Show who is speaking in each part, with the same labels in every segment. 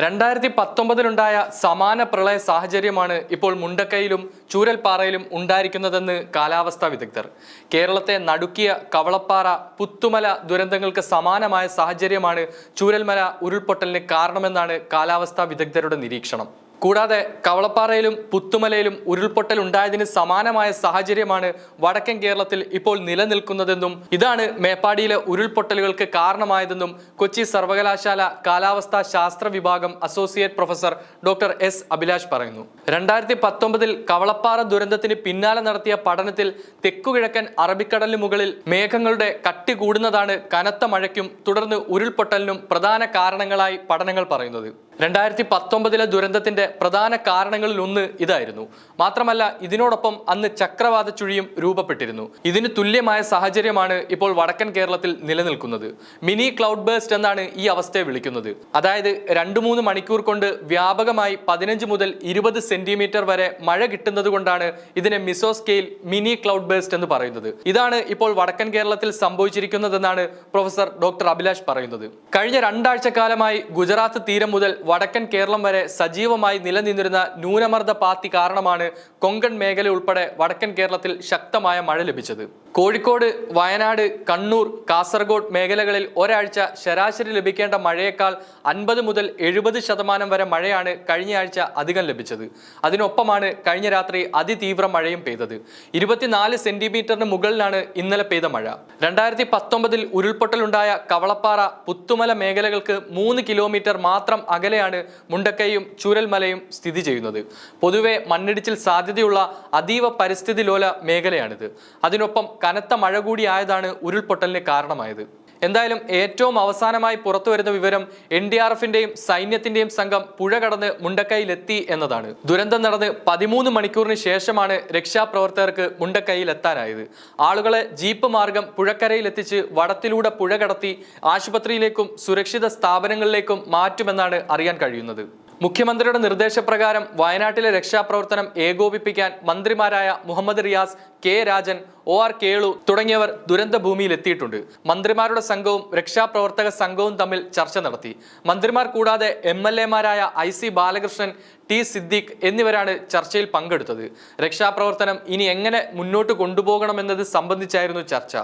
Speaker 1: രണ്ടായിരത്തി പത്തൊമ്പതിലുണ്ടായ സമാന പ്രളയ സാഹചര്യമാണ് ഇപ്പോൾ മുണ്ടക്കയിലും ചൂരൽപ്പാറയിലും ഉണ്ടായിരിക്കുന്നതെന്ന് കാലാവസ്ഥാ വിദഗ്ധർ. കേരളത്തെ നടുക്കിയ കവളപ്പാറ പുത്തുമല ദുരന്തങ്ങൾക്ക് സമാനമായ സാഹചര്യമാണ് ചൂരൽമല ഉരുൾപൊട്ടലിന് കാരണമെന്നാണ് കാലാവസ്ഥാ വിദഗ്ധരുടെ നിരീക്ഷണം. കൂടാതെ കവളപ്പാറയിലും പുത്തുമലയിലും ഉരുൾപൊട്ടൽ ഉണ്ടായതിന് സമാനമായ സാഹചര്യമാണ് വടക്കൻ കേരളത്തിൽ ഇപ്പോൾ നിലനിൽക്കുന്നതെന്നും ഇതാണ് മേപ്പാടിയിലെ ഉരുൾപൊട്ടലുകൾക്ക് കാരണമായതെന്നും കൊച്ചി സർവകലാശാല കാലാവസ്ഥാ ശാസ്ത്ര വിഭാഗം associate professor doctor S Abhilash പറയുന്നു. രണ്ടായിരത്തി പത്തൊമ്പതിൽ കവളപ്പാറ ദുരന്തത്തിന് പിന്നാലെ നടത്തിയ പഠനത്തിൽ തെക്കുകിഴക്കൻ അറബിക്കടലിന് മുകളിൽ മേഘങ്ങളുടെ കട്ടി കൂടുന്നതാണ് കനത്ത മഴയ്ക്കും തുടർന്ന് ഉരുൾപൊട്ടലിനും പ്രധാന കാരണങ്ങളായി പഠനങ്ങൾ പറയുന്നത്. രണ്ടായിരത്തി പത്തൊമ്പതിലെ ദുരന്തത്തിന്റെ പ്രധാന കാരണങ്ങളിൽ ഒന്ന് ഇതായിരുന്നു. മാത്രമല്ല ഇതിനോടൊപ്പം അന്ന് ചക്രവാത ചുഴിയും രൂപപ്പെട്ടിരുന്നു. ഇതിന് തുല്യമായ സാഹചര്യമാണ് ഇപ്പോൾ വടക്കൻ കേരളത്തിൽ നിലനിൽക്കുന്നത്. മിനി ക്ലൗഡ് ബേസ്റ്റ് എന്നാണ് ഈ അവസ്ഥയെ വിളിക്കുന്നത്. അതായത് രണ്ടു മൂന്ന് മണിക്കൂർ കൊണ്ട് വ്യാപകമായി പതിനഞ്ച് മുതൽ ഇരുപത് സെന്റിമീറ്റർ വരെ മഴ കിട്ടുന്നത് കൊണ്ടാണ് ഇതിനെ meso scale mini cloud burst എന്ന് പറയുന്നത്. ഇതാണ് ഇപ്പോൾ വടക്കൻ കേരളത്തിൽ സംഭവിച്ചിരിക്കുന്നതെന്നാണ് പ്രൊഫസർ ഡോക്ടർ അഭിലാഷ് പറയുന്നത്. കഴിഞ്ഞ രണ്ടാഴ്ച കാലമായി ഗുജറാത്ത് തീരം മുതൽ വടക്കൻ കേരളം വരെ സജീവമായി നിലനിന്നിരുന്ന ന്യൂനമർദ്ദ പാത്തി കാരണമാണ് കൊങ്കൺ മേഖല ഉൾപ്പെടെ വടക്കൻ കേരളത്തിൽ ശക്തമായ മഴ ലഭിച്ചത്. കോഴിക്കോട് വയനാട് കണ്ണൂർ കാസർഗോഡ് മേഖലകളിൽ ഒരാഴ്ച ശരാശരി ലഭിക്കേണ്ട മഴയേക്കാൾ അൻപത് മുതൽ എഴുപത് ശതമാനം വരെ മഴയാണ് കഴിഞ്ഞ ആഴ്ച അധികം ലഭിച്ചത്. അതിനൊപ്പമാണ് കഴിഞ്ഞ രാത്രി അതിതീവ്ര മഴയും പെയ്തത്. ഇരുപത്തിനാല് സെന്റിമീറ്ററിന് മുകളിലാണ് ഇന്നലെ പെയ്ത മഴ. രണ്ടായിരത്തി പത്തൊമ്പതിൽ ഉരുൾപൊട്ടലുണ്ടായ കവളപ്പാറ പുത്തുമല മേഖലകൾക്ക് മൂന്ന് കിലോമീറ്റർ മാത്രം അകലെയാണ് മുണ്ടക്കൈയും ചൂരൽമലയും സ്ഥിതി ചെയ്യുന്നത്. പൊതുവെ മണ്ണിടിച്ചിൽ സാധ്യതയുള്ള അതീവ പരിസ്ഥിതി ലോല മേഖലയാണിത്. അതിനൊപ്പം കനത്ത മഴ കൂടിയായതാണ് ഉരുൾപൊട്ടലിന് കാരണമായത്. എന്തായാലും ഏറ്റവും അവസാനമായി പുറത്തു വരുന്ന വിവരം എൻ ഡി ആർ എഫിന്റെയും സൈന്യത്തിന്റെയും സംഘം പുഴ കടന്ന് മുണ്ടക്കൈയിലെത്തി എന്നതാണ്. ദുരന്തം നടന്ന് പതിമൂന്ന് മണിക്കൂറിന് ശേഷമാണ് രക്ഷാപ്രവർത്തകർക്ക് മുണ്ടക്കൈയിൽ എത്താനായത് ആളുകളെ ജീപ്പ് മാർഗം പുഴക്കരയിലെത്തിച്ച് വടത്തിലൂടെ പുഴ കടത്തി ആശുപത്രിയിലേക്കും സുരക്ഷിത സ്ഥാപനങ്ങളിലേക്കും മാറ്റുമെന്നാണ് അറിയാൻ കഴിയുന്നത്. മുഖ്യമന്ത്രിയുടെ നിർദ്ദേശപ്രകാരം വയനാട്ടിലെ രക്ഷാപ്രവർത്തനം ഏകോപിപ്പിക്കാൻ മന്ത്രിമാരായ Muhammad Riyas K Rajan O R Kelu തുടങ്ങിയവർ ദുരന്ത ഭൂമിയിൽ എത്തിയിട്ടുണ്ട് മന്ത്രിമാരുടെ സംഘവും രക്ഷാപ്രവർത്തക സംഘവും തമ്മിൽ ചർച്ച നടത്തി. മന്ത്രിമാർ കൂടാതെ M L എമാരായ I C Balakrishnan T Siddique എന്നിവരാണ് ചർച്ചയിൽ പങ്കെടുത്തത്. രക്ഷാപ്രവർത്തനം ഇനി എങ്ങനെ മുന്നോട്ട് കൊണ്ടുപോകണമെന്നത് സംബന്ധിച്ചായിരുന്നു ചർച്ച.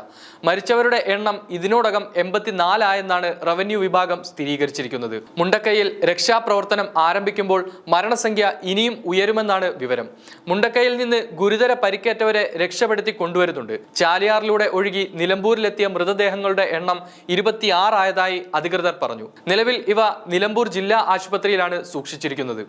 Speaker 1: മരിച്ചവരുടെ എണ്ണം ഇതിനോടകം എൺപത്തിനാലായെന്നാണ് റവന്യൂ വിഭാഗം സ്ഥിരീകരിച്ചിരിക്കുന്നത്. മുണ്ടക്കൈയിൽ രക്ഷാപ്രവർത്തനം ആരംഭിക്കുമ്പോൾ മരണസംഖ്യ ഇനിയും ഉയരുമെന്നാണ് വിവരം. മുണ്ടക്കൈയിൽ നിന്ന് ഗുരുതര പരിക്കേറ്റവരെ രക്ഷപ്പെടുത്തി കൊണ്ടുവരുന്നുണ്ട് ചാലിയാറിലൂടെ ഒഴുകി നിലമ്പൂരിലെത്തിയ മൃതദേഹങ്ങളുടെ എണ്ണം ഇരുപത്തിയാറായതായി അധികൃതർ പറഞ്ഞു. നിലവിൽ ഇവ നിലമ്പൂർ ജില്ലാ ആശുപത്രിയിലാണ് സൂക്ഷിച്ചിരിക്കുന്നത്.